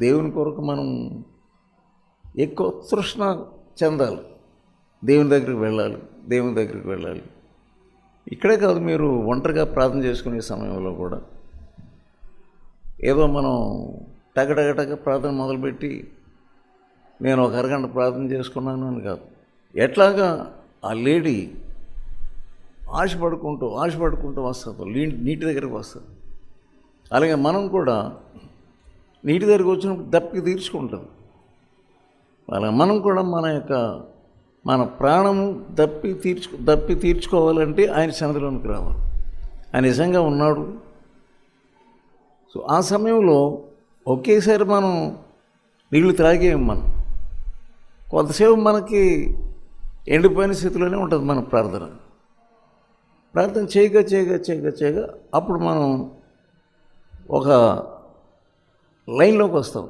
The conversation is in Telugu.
దేవుని కొరకు మనం ఎక్కువ తృష్ణ చెందాలి. దేవుని దగ్గరికి వెళ్ళాలి దేవుని దగ్గరికి వెళ్ళాలి. ఇక్కడే కాదు మీరు ఒంటరిగా ప్రార్థన చేసుకునే సమయంలో కూడా ఏదో మనం టగటగటగ ప్రార్థన మొదలుపెట్టి నేను ఒక అరగంట ప్రార్థన చేసుకున్నాను అని కాదు. ఎట్లాగా ఆ లేడీ ఆశపడుకుంటూ ఆశపడుకుంటూ వస్తుంది నీటి దగ్గరికి వస్తుంది. అలాగే మనం కూడా నీటి దగ్గరికి వచ్చినప్పుడు దప్పికి తీర్చుకుంటుంది వాళ్ళ మనం కూడా మన యొక్క మన ప్రాణము దప్పి తీర్చు దప్పి తీర్చుకోవాలంటే ఆయన సన్నిధిలోనికి రావాలి. ఆయన నిజంగా ఉన్నాడు. సో ఆ సమయంలో ఒకేసారి మనం నీళ్ళు త్రాగేయం మనం. కొంతసేపు మనకి ఎండిపోయిన స్థితిలోనే ఉంటుంది మన ప్రార్థన. ప్రార్థన చేయగా చేయగా చేయగా చేయగా అప్పుడు మనం ఒక లైన్లోకి వస్తాం.